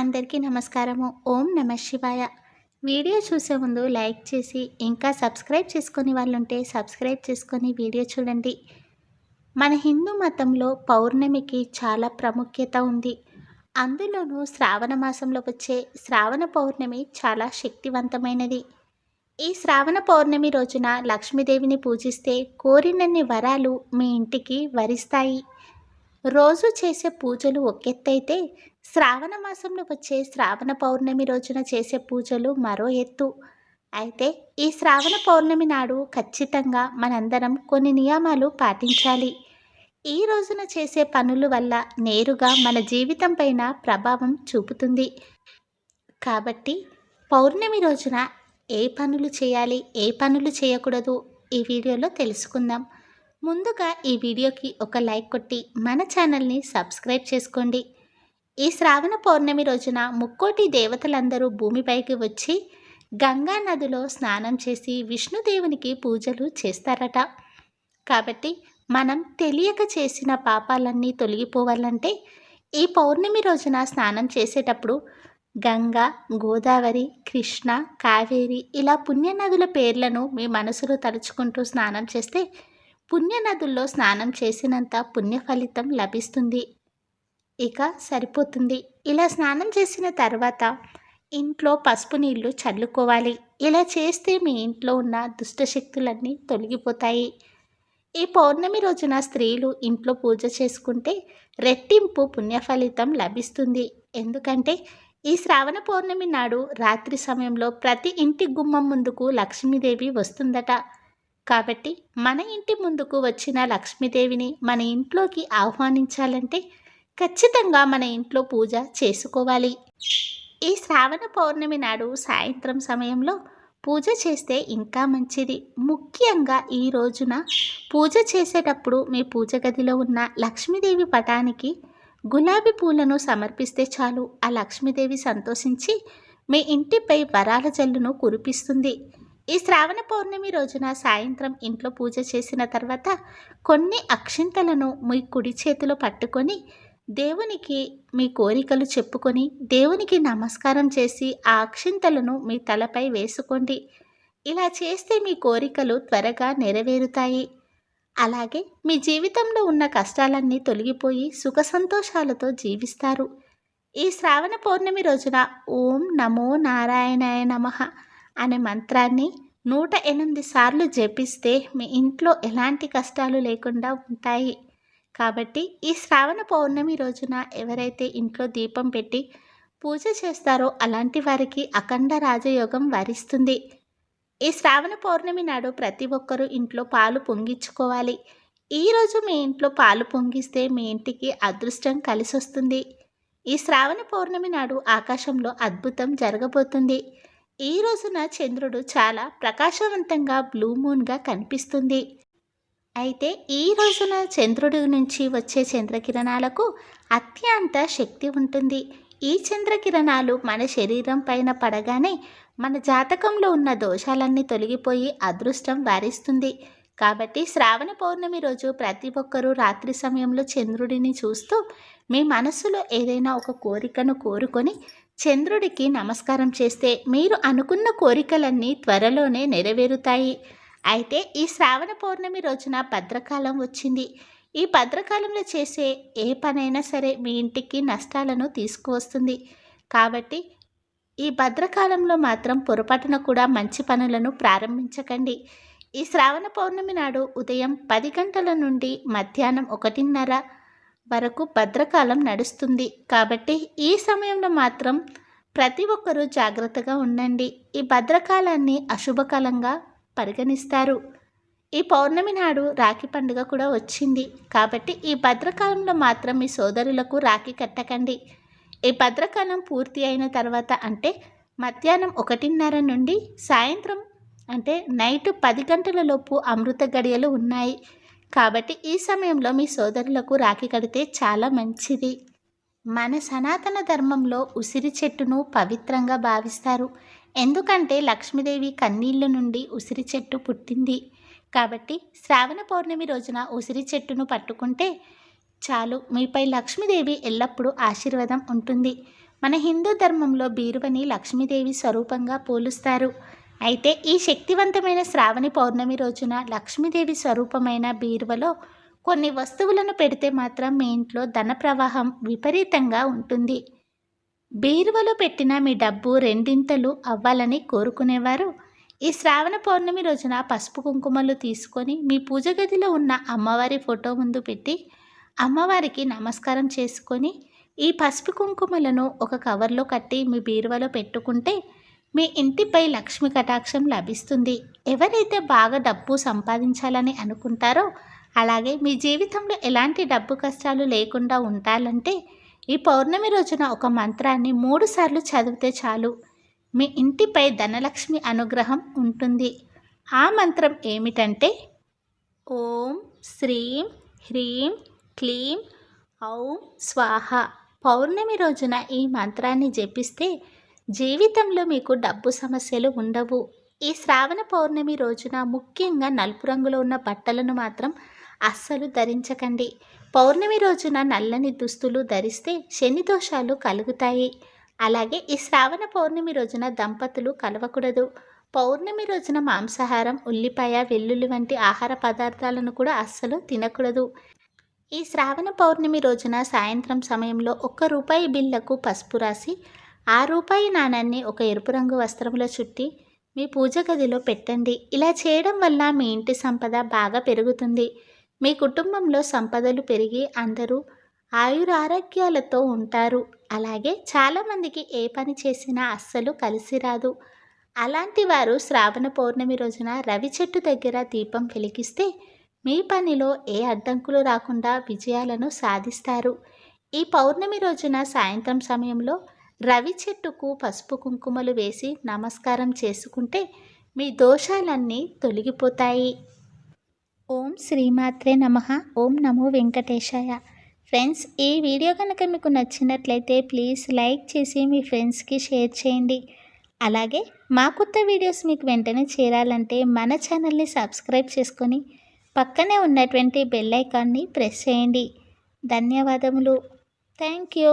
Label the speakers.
Speaker 1: అందరికీ నమస్కారము. ఓం నమ శివాయ. వీడియో చూసే ముందు లైక్ చేసి ఇంకా సబ్స్క్రైబ్ చేసుకుని వాళ్ళు ఉంటే సబ్స్క్రైబ్ చేసుకొని వీడియో చూడండి. మన హిందూ మతంలో పౌర్ణమికి చాలా ప్రాముఖ్యత ఉంది. అందులోనూ శ్రావణ మాసంలో వచ్చే శ్రావణ పౌర్ణమి చాలా శక్తివంతమైనది. ఈ శ్రావణ పౌర్ణమి రోజున లక్ష్మీదేవిని పూజిస్తే కోరినన్ని వరాలు మీ ఇంటికి వరిస్తాయి. రోజు చేసే పూజలు ఒకెత్తైతే శ్రావణ మాసంలో వచ్చే శ్రావణ పౌర్ణమి రోజున చేసే పూజలు మరో ఎత్తు. అయితే ఈ శ్రావణ పౌర్ణమి నాడు ఖచ్చితంగా మనందరం కొన్ని నియమాలు పాటించాలి. ఈ రోజున చేసే పనుల వల్ల నేరుగా మన జీవితం పైన ప్రభావం చూపుతుంది. కాబట్టి పౌర్ణమి రోజున ఏ పనులు చేయాలి ఏ పనులు చేయకూడదు ఈ వీడియోలో తెలుసుకుందాం. ముందుగా ఈ వీడియోకి ఒక లైక్ కొట్టి మన ఛానల్ని సబ్స్క్రైబ్ చేసుకోండి. ఈ శ్రావణ పౌర్ణమి రోజున ముక్కోటి దేవతలందరూ భూమిపైకి వచ్చి గంగా నదిలో స్నానం చేసి విష్ణుదేవునికి పూజలు చేస్తారట. కాబట్టి మనం తెలియక చేసిన పాపాలన్నీ తొలగిపోవాలంటే ఈ పౌర్ణమి రోజున స్నానం చేసేటప్పుడు గంగా గోదావరి కృష్ణ కావేరి ఇలా పుణ్యనదుల పేర్లను మీ మనసులో తలుచుకుంటూ స్నానం చేస్తే పుణ్యనదుల్లో స్నానం చేసినంత పుణ్య ఫలితం లభిస్తుంది. ఇక సరిపోతుంది. ఇలా స్నానం చేసిన తర్వాత ఇంట్లో పసుపు నీళ్ళు చల్లుకోవాలి. ఇలా చేస్తే మీ ఇంట్లో ఉన్న దుష్టశక్తులన్నీ తొలగిపోతాయి. ఈ పౌర్ణమి రోజున స్త్రీలు ఇంట్లో పూజ చేసుకుంటే రెట్టింపు పుణ్యఫలితం లభిస్తుంది. ఎందుకంటే ఈ శ్రావణ పౌర్ణమి నాడు రాత్రి సమయంలో ప్రతి ఇంటి గుమ్మం ముందుకు లక్ష్మీదేవి వస్తుందట. కాబట్టి మన ఇంటి ముందుకు వచ్చిన లక్ష్మీదేవిని మన ఇంట్లోకి ఆహ్వానించాలంటే ఖచ్చితంగా మన ఇంట్లో పూజ చేసుకోవాలి. ఈ శ్రావణ పౌర్ణమి నాడు సాయంత్రం సమయంలో పూజ చేస్తే ఇంకా మంచిది. ముఖ్యంగా ఈ రోజున పూజ చేసేటప్పుడు మీ పూజ గదిలో ఉన్న లక్ష్మీదేవి పటానికి గులాబీ పూలను సమర్పిస్తే చాలు. ఆ లక్ష్మీదేవి సంతోషించి మీ ఇంటిపై వరాల జల్లును కురిపిస్తుంది. ఈ శ్రావణ పౌర్ణమి రోజున సాయంత్రం ఇంట్లో పూజ చేసిన తర్వాత కొన్ని అక్షింతలను మీ కుడి చేతిలో పట్టుకొని దేవునికి మీ కోరికలు చెప్పుకొని దేవునికి నమస్కారం చేసి ఆ అక్షింతలను మీ తలపై వేసుకోండి. ఇలా చేస్తే మీ కోరికలు త్వరగా నెరవేరుతాయి. అలాగే మీ జీవితంలో ఉన్న కష్టాలన్నీ తొలగిపోయి సుఖ సంతోషాలతో జీవిస్తారు. ఈ శ్రావణ పౌర్ణమి రోజున ఓం నమో నారాయణాయ నమః. అనే మంత్రాన్ని నూట ఎనిమిది సార్లు జపిస్తే మీ ఇంట్లో ఎలాంటి కష్టాలు లేకుండా ఉంటాయి. కాబట్టి ఈ శ్రావణ పౌర్ణమి రోజున ఎవరైతే ఇంట్లో దీపం పెట్టి పూజ చేస్తారో అలాంటి వారికి అఖండ రాజయోగం వరిస్తుంది. ఈ శ్రావణ పౌర్ణమి నాడు ప్రతి ఒక్కరూ ఇంట్లో పాలు పొంగించుకోవాలి. ఈరోజు మీ ఇంట్లో పాలు పొంగిస్తే మీ ఇంటికి అదృష్టం కలిసి వస్తుంది ఈ శ్రావణ పౌర్ణమి నాడు ఆకాశంలో అద్భుతం జరగబోతుంది. ఈ రోజున చంద్రుడు చాలా ప్రకాశవంతంగా బ్లూ మూన్గా కనిపిస్తుంది. అయితే ఈ రోజున చంద్రుడి నుంచి వచ్చే చంద్రకిరణాలకు అత్యంత శక్తి ఉంటుంది. ఈ చంద్రకిరణాలు మన శరీరం పైన పడగానే మన జాతకంలో ఉన్న దోషాలన్నీ తొలగిపోయి అదృష్టం వారిస్తుంది. కాబట్టి శ్రావణ పౌర్ణమి రోజు ప్రతి ఒక్కరూ రాత్రి సమయంలో చంద్రుడిని చూస్తూ మీ మనసులో ఏదైనా ఒక కోరికను కోరుకొని చంద్రుడికి నమస్కారం చేస్తే మీరు అనుకున్న కోరికలన్నీ త్వరలోనే నెరవేరుతాయి. అయితే ఈ శ్రావణ పౌర్ణమి రోజున భద్రకాలం వచ్చింది. ఈ భద్రకాలంలో చేసే ఏ పనైనా సరే మీ ఇంటికి నష్టాలను తీసుకువస్తుంది. కాబట్టి ఈ భద్రకాలంలో మాత్రం పొరపాటున కూడా మంచి పనులను ప్రారంభించకండి. ఈ శ్రావణ పౌర్ణమి నాడు ఉదయం పది గంటల నుండి మధ్యాహ్నం ఒకటిన్నర వరకు భద్రకాలం నడుస్తుంది. కాబట్టి ఈ సమయంలో మాత్రం ప్రతి ఒక్కరూ జాగ్రత్తగా ఉండండి. ఈ భద్రకాలాన్ని అశుభకాలంగా పరిగణిస్తారు. ఈ పౌర్ణమి నాడు రాఖీ పండుగ కూడా వచ్చింది. కాబట్టి ఈ భద్రకాలంలో మాత్రం మీ సోదరులకు రాఖీ కట్టకండి. ఈ భద్రకాలం పూర్తి అయిన తర్వాత అంటే మధ్యాహ్నం ఒకటిన్నర నుండి సాయంత్రం అంటే నైట్ పది గంటల లోపు అమృత గడియలు ఉన్నాయి. కాబట్టి ఈ సమయంలో మీ సోదరులకు రాఖీ కడితే చాలా మంచిది. మన సనాతన ధర్మంలో ఉసిరి చెట్టును పవిత్రంగా భావిస్తారు. ఎందుకంటే లక్ష్మీదేవి కన్నీళ్ళ నుండి ఉసిరి చెట్టు పుట్టింది. కాబట్టి శ్రావణ పౌర్ణమి రోజున ఉసిరి చెట్టును పట్టుకుంటే చాలు. మీపై లక్ష్మీదేవి ఎల్లప్పుడూ ఆశీర్వాదం ఉంటుంది. మన హిందూ ధర్మంలో బీరువని లక్ష్మీదేవి స్వరూపంగా పోలుస్తారు. అయితే ఈ శక్తివంతమైన శ్రావణి పౌర్ణమి రోజున లక్ష్మీదేవి స్వరూపమైన బీరువలో కొన్ని వస్తువులను పెడితే మాత్రం మీ ఇంట్లో ధన ప్రవాహం విపరీతంగా ఉంటుంది. బీరువలో పెట్టిన మీ డబ్బు రెండింతలు అవ్వాలని కోరుకునేవారు. ఈ శ్రావణ పౌర్ణమి రోజున పసుపు కుంకుమలు తీసుకొని మీ పూజ గదిలో ఉన్న అమ్మవారి ఫోటో ముందు పెట్టి అమ్మవారికి నమస్కారం చేసుకొని ఈ పసుపు కుంకుమలను ఒక కవర్లో కట్టి మీ బీరువలో పెట్టుకుంటే మీ ఇంటిపై లక్ష్మి కటాక్షం లభిస్తుంది. ఎవరైతే బాగా డబ్బు సంపాదించాలని అనుకుంటారో అలాగే మీ జీవితంలో ఎలాంటి డబ్బు కష్టాలు లేకుండా ఉండాలంటే ఈ పౌర్ణమి రోజున ఒక మంత్రాన్ని మూడుసార్లు చదివితే చాలు. మీ ఇంటిపై ధనలక్ష్మి అనుగ్రహం ఉంటుంది. ఆ మంత్రం ఏమిటంటే ఓం శ్రీం హ్రీం క్లీం ఔం స్వాహ. పౌర్ణమి రోజున ఈ మంత్రాన్ని జపిస్తే జీవితంలో మీకు డబ్బు సమస్యలు ఉండవు. ఈ శ్రావణ పౌర్ణమి రోజున ముఖ్యంగా నలుపు రంగులో ఉన్న బట్టలను మాత్రం అస్సలు ధరించకండి. పౌర్ణమి రోజున నల్లని దుస్తులు ధరిస్తే శని దోషాలు కలుగుతాయి. అలాగే ఈ శ్రావణ పౌర్ణమి రోజున దంపతులు కలవకూడదు. పౌర్ణమి రోజున మాంసాహారం ఉల్లిపాయ వెల్లుల్లి వంటి ఆహార పదార్థాలను కూడా అస్సలు తినకూడదు. ఈ శ్రావణ పౌర్ణమి రోజున సాయంత్రం సమయంలో ఒక్క రూపాయి బిల్లకు పసుపు రాసి ఆ రూపాయి నాణాన్ని ఒక ఎరుపు రంగు వస్త్రంలో చుట్టి మీ పూజ గదిలో పెట్టండి. ఇలా చేయడం వల్ల మీ ఇంటి సంపద బాగా పెరుగుతుంది. మీ కుటుంబంలో సంపదలు పెరిగి అందరూ ఆయురారోగ్యాలతో ఉంటారు. అలాగే చాలామందికి ఏ పని చేసినా అస్సలు కలిసి రాదు. అలాంటి వారు శ్రావణ పౌర్ణమి రోజున రవి చెట్టు దగ్గర దీపం వెలిగిస్తే మీ పనిలో ఏ అడ్డంకులు రాకుండా విజయాలను సాధిస్తారు. ఈ పౌర్ణమి రోజున సాయంత్రం సమయంలో రవి చెట్టుకు పసుపు కుంకుమలు వేసి నమస్కారం చేసుకుంటే మీ దోషాలన్నీ తొలగిపోతాయి. ఓం శ్రీమాత్రే నమ. ఓం నమో వెంకటేశాయ. ఫ్రెండ్స్ ఈ వీడియో కనుక మీకు నచ్చినట్లయితే ప్లీజ్ లైక్ చేసి మీ ఫ్రెండ్స్కి షేర్ చేయండి. అలాగే మా కొత్త వీడియోస్ మీకు వెంటనే చేరాలంటే మన ఛానల్ని సబ్స్క్రైబ్ చేసుకొని పక్కనే ఉన్నటువంటి బెల్ ఐకాన్ని ప్రెస్ చేయండి. ధన్యవాదములు. Thank you.